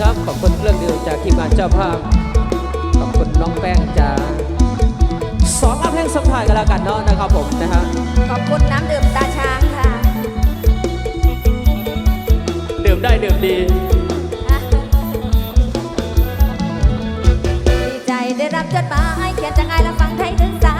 ครับ ขอบคุณเครื่องดื่มจากทีมงานเจ้าภาพ ขอบคุณน้องแป้งจากสองอัพลงสมทายกันแล้วกันเนาะนะครับผมนะฮะ ขอบคุณน้ำดื่มตาช้างค่ะ ดื่มได้ดื่มดี ดีใจได้รับจดหมายเขียนจากไงและฟังไทยถึงสา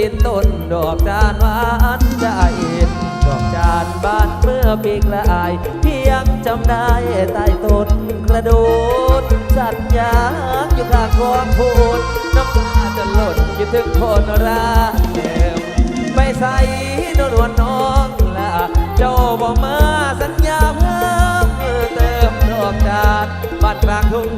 ที่เคยปีนต้นดอกจานหวานใจดอกจานบานเมื่อปีกละอายเพียงจำได้ใต้ต้นกระโดด สัญญาอยู่ข้างกองพูดน้ำตาจะหล่นคิดถึงคนรักเดิมไปใส่นวลน้องละเจ้าบอกมาสัญญาเพิ่มเติมดอกจานบ้านกลางทุ่ง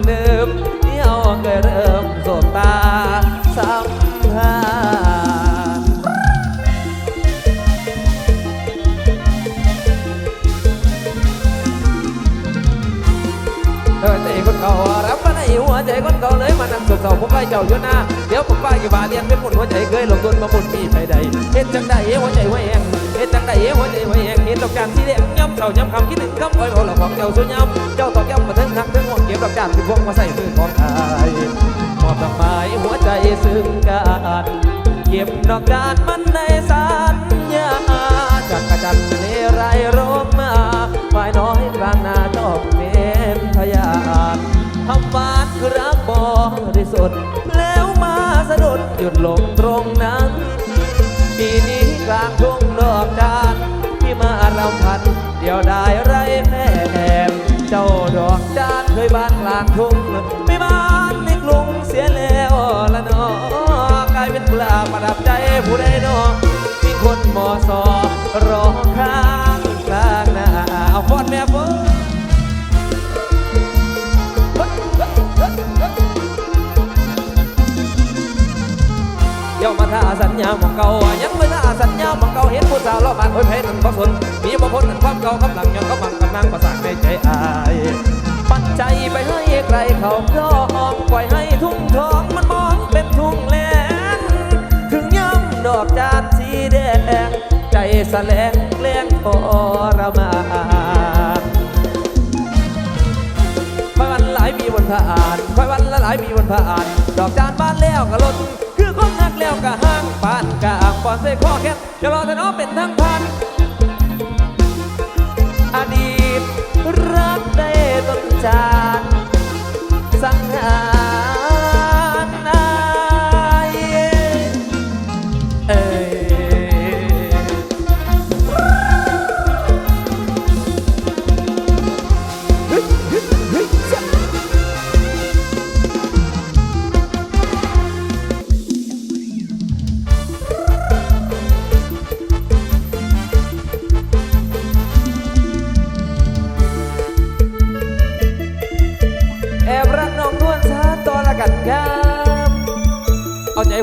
เศร้าผมไปเจ้าอยู่หน้าเดี๋ยวผมไปอยู่บาเรียนเป็นหมุนหัวใจเคยลงทุนมาหมุนมีไปใดเฮ็ดจังใดหัวใจไว้แหงเฮ็ดจังใดหัวใจไว้แหงเฮ็ดดอกจานสีแดงย้ำเศร้าย้ำคำคิดถึงคำอ้อยบอกหลักของเจ้าสุดย้ำเจ้าตอกย้ำมาถึงหักถึงห่วงเก็บดอกจานที่พวงมาใส่มือของอายมอบดอกไม้หัวใจซึ้งกันเก็บดอกจานมันในสัญญาจากกระจันเลไรโรมมาฝ่ายน้อยกลางนาจอกเป็นพยาน ทำหวานคือรักบริสุทธิ์แล้วมาสะดุดหยุดลงตรงนั้น ปีนี้กลางทุ่งดอกจานที่มารำพัน เดียวได้ไรแม่แอบเจ้าดอกจานเคยบ้านกลางทุ่งไม่บ้านในกรุงเสียแล้วละนอกลายเป็นกุหลาประดับใจผู้ใดนอมีคนมอสอรอข้างกลางหน้าเอาฟอนแม่เบิ้ง เดี๋ยวมาท่าสัญญาหมองเก่ายังไม่ท่าสัญญาหมองเก่าเห็นผู้สาวรอบบ้านโอ้ยเพนั่นบ่สนมีบ่พ้นนั่นความเก่ากำลังยังเขาบังกำลังประสานในใจอายปันใจไปให้ใครเขาครองปล่อยให้ทุ่งทองมันมองเป็นทุ่งแลงถึงย่ำดอกจานสีแดง ใจแสลงแกล้งทรมานคอยวันหลายปีบนผ่านคอยวันละหลายปีบนผ่าน ดอกจานบ้านแล้วก็ลดคือคน แล้วก็ห้างปานกะอ่างปอนเสข้อแค่จะรอแต่น้องเป็นทั้งพัน อดีตรักได้ต้นจานสังหาร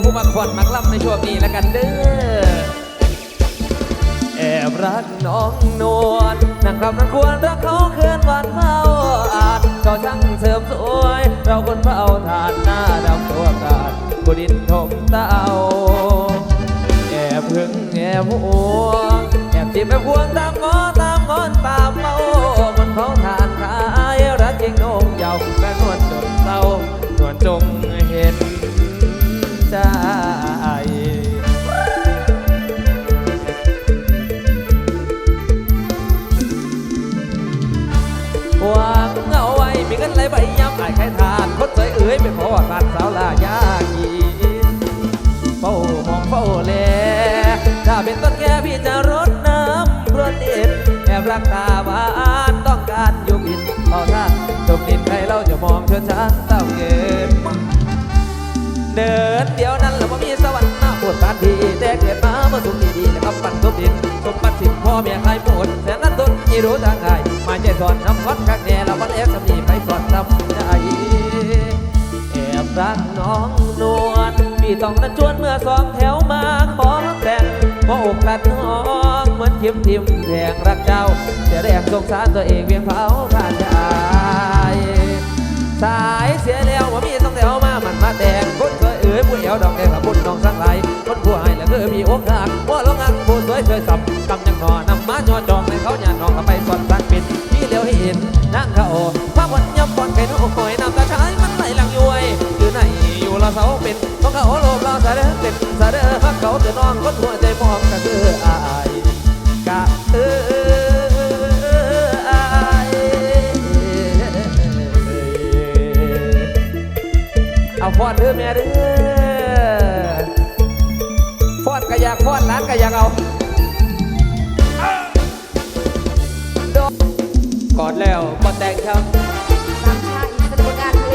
ผู้มักควันมักล่ำในช่วงนี้และกันเด้อแอบรักน้องนวลนั่งคำนั้นควรรักเขาเคืนวานเมาอาจเขาช่างเสริมสวย เราคนเผาทานหน้าดำตัวกาดบุดินถมเต้าแอบพึ่งแอบหวงแอบจีบแอบพวงตามงอตามงอนตามเมามันเขาทานขายรักจริงนงยาวแม่นวลจนเศร้านวลจงเห็น ยเอ๋ยไปขอทานสาวลายากีเฝ้ามองเฝ้าแลถ้าเป็นต้นแค่พี่จะรดน้ำรดเด็ดแอบรักตาหวานต้องการอยู่บินเอาท่าจมดินใครเราจะมองเธอช้าเต้าเก็บเดินเดียวนั้นแล้วว่มีสวรรค์มาปวดสาทีแต่เกิดมาเมื่อสุขดีๆแล้วก็ปั่นทุบดินสมบัติสิ่งพ่อเมียใครปวดแสนนั้นต้นยี่รู้ทางไงมาใจสอนทำวัดข้างแน่แล้ววันเอฟสำนีไปสอนทำ รักน้องนวลพี่ต้องนั้นชวนเมื่อสองแถวมาขอแต่งพออกกัดน้องเหมือนเทิมทิมแทงรักเจ้าเสียแรงสงสารตัวเองเพียงเผาผ่านใจสายเสียแล้วว่ามีต้องแถวมามันมาแดงคนสวยเอ๋ยผู้เอวดอกแดงกับบุญน้องสังไหลคนผู้ให้แล้วคือมีโอกาสว่าลงอังผู้สวยสวยสับกำยังหอนำมาจอดจองในเขาหยาดน้องกับไปสอนสังปิดที่เดียวให้เห็นนั่งเขาภาพวันยำบอลไก่น้องหอยน้ย เสาเป็นของเขาโลภเราสาเด้อเป็นสะเด้อฮักเขาแต่น้องก็หัวใจมองก็คืออายกะเออายเอาฟอดเด้อแม่เด้อฟอดก็อยากฟอดร้านก็อยากเอาก่อนแล้วมาแต่งครับสามชาอีกสนุกงาน